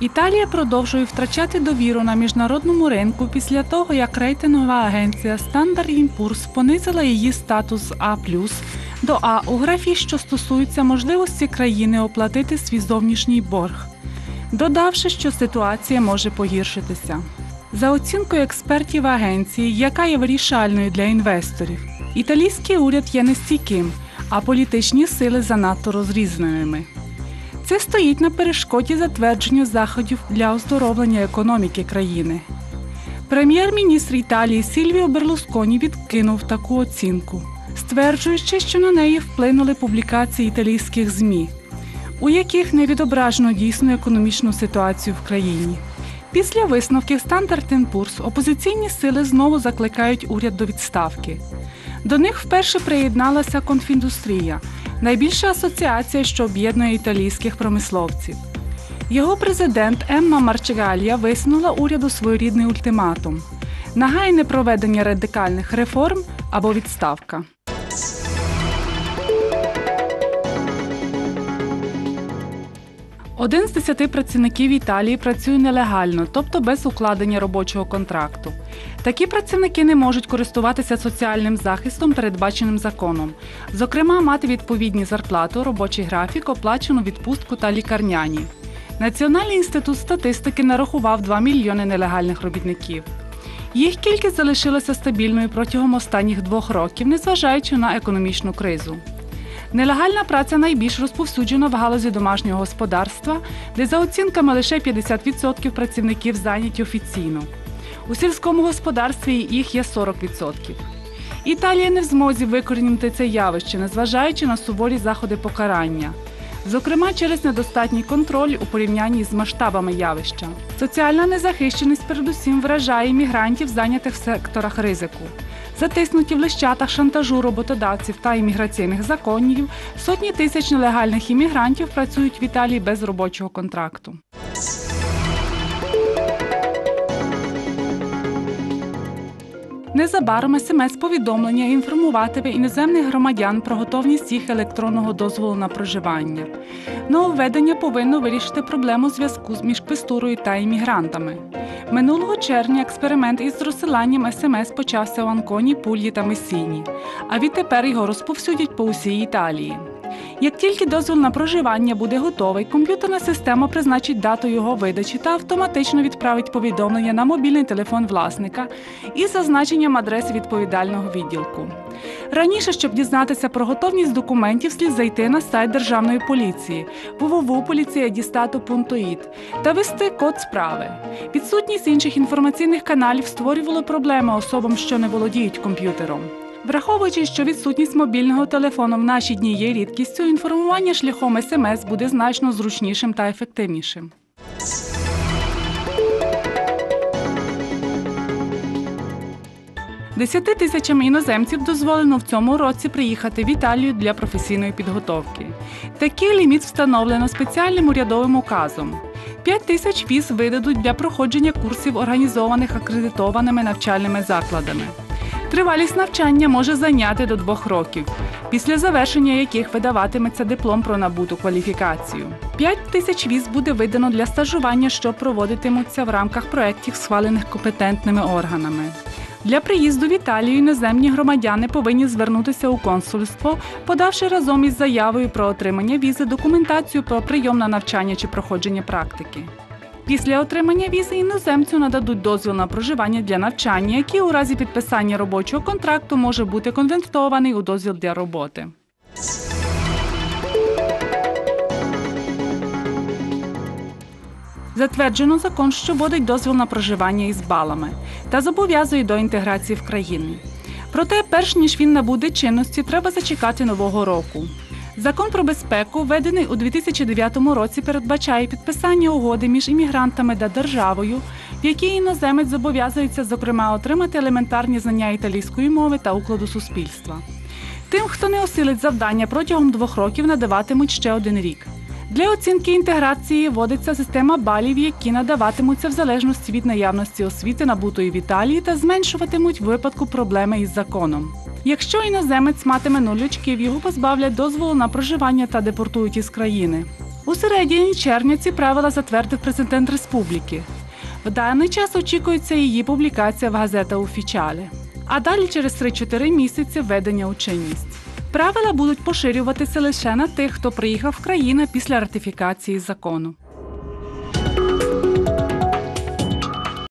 Італія продовжує втрачати довіру на міжнародному ринку після того, як рейтингова агенція Standard Poor's понизила її статус А до А у графі, що стосується можливості країни оплатити свій зовнішній борг, додавши, що ситуація може погіршитися. За оцінкою експертів агенції, яка є вирішальною для інвесторів, італійський уряд є нестійким, а політичні сили занадто розрізненими. Це стоїть на перешкоді затвердженню заходів для оздоровлення економіки країни. Прем'єр-міністр Італії Сільвіо Берлусконі відкинув таку оцінку, стверджуючи, що на неї вплинули публікації італійських ЗМІ, у яких не відображено дійсну економічну ситуацію в країні. Після висновків Standard Poor's опозиційні сили знову закликають уряд до відставки. До них вперше приєдналася конфіндустрія, найбільша асоціація, що об'єднує італійських промисловців. Його президент Емма Марчегалія висунула уряду своєрідний ультиматум: нагайне проведення радикальних реформ або відставка. Один з десяти працівників Італії працює нелегально, тобто без укладення робочого контракту. Такі працівники не можуть користуватися соціальним захистом, передбаченим законом, зокрема, мати відповідні зарплату, робочий графік, оплачену відпустку та лікарняні. Національний інститут статистики нарахував 2 мільйони нелегальних робітників. Їх кількість залишилася стабільною протягом останніх двох років, незважаючи на економічну кризу. Нелегальна праця найбільш розповсюджена в галузі домашнього господарства, де за оцінками лише 50% працівників зайняті офіційно. У сільському господарстві їх є 40%. Італія не в змозі викорінити це явище, незважаючи на суворі заходи покарання. Зокрема, через недостатній контроль у порівнянні з масштабами явища. Соціальна незахищеність передусім вражає іммігрантів, зайнятих в секторах ризику. Затиснуті в лищатах шантажу роботодавців та імміграційних законів, сотні тисяч нелегальних іммігрантів працюють в Італії без робочого контракту. Незабаром смс-повідомлення інформуватиме іноземних громадян про готовність їх електронного дозволу на проживання. Нововведення повинно вирішити проблему зв'язку між квестурою та іммігрантами. Минулого червня експеримент із розсиланням смс почався у Анконі, Пульї та Месіні, а відтепер його розповсюдять по усій Італії. Як тільки дозвіл на проживання буде готовий, комп'ютерна система призначить дату його видачі та автоматично відправить повідомлення на мобільний телефон власника із зазначенням адреси відповідального відділку. Раніше, щоб дізнатися про готовність документів, слід зайти на сайт Державної поліції www.policiadistatu.it та ввести код справи. Відсутність інших інформаційних каналів створювало проблеми особам, що не володіють комп'ютером. Враховуючи, що відсутність мобільного телефону в наші дні є рідкістю, інформування шляхом смс буде значно зручнішим та ефективнішим. Десяти тисячам іноземців дозволено в цьому році приїхати в Італію для професійної підготовки. Такий ліміт встановлено спеціальним урядовим указом. 5 тисяч віз видадуть для проходження курсів, організованих акредитованими навчальними закладами. Тривалість навчання може зайняти до двох років, після завершення яких видаватиметься диплом про набуту кваліфікацію. П'ять тисяч віз буде видано для стажування, що проводитимуться в рамках проєктів, схвалених компетентними органами. Для приїзду в Італію іноземні громадяни повинні звернутися у консульство, подавши разом із заявою про отримання візи документацію про прийом на навчання чи проходження практики. Після отримання візи іноземцю нададуть дозвіл на проживання для навчання, який у разі підписання робочого контракту може бути конвертований у дозвіл для роботи. Затверджено закон, що вводить дозвіл на проживання із балами та зобов'язує до інтеграції в країни. Проте, перш ніж він набуде чинності, треба зачекати нового року. Закон про безпеку, введений у 2009 році, передбачає підписання угоди між іммігрантами та державою, в якій іноземець зобов'язується, зокрема, отримати елементарні знання італійської мови та укладу суспільства. Тим, хто не осилить завдання протягом двох років, надаватимуть ще один рік. Для оцінки інтеграції вводиться система балів, які надаватимуться в залежності від наявності освіти, набутої в Італії, та зменшуватимуть в випадку проблеми із законом. Якщо іноземець матиме нуль очків, його позбавлять дозволу на проживання та депортують із країни. У середині червня ці правила затвердив президент республіки. В даний час очікується її публікація в газета Уфічале. А далі через 3-4 місяці введення у чинність. Правила будуть поширюватися лише на тих, хто приїхав в країну після ратифікації закону.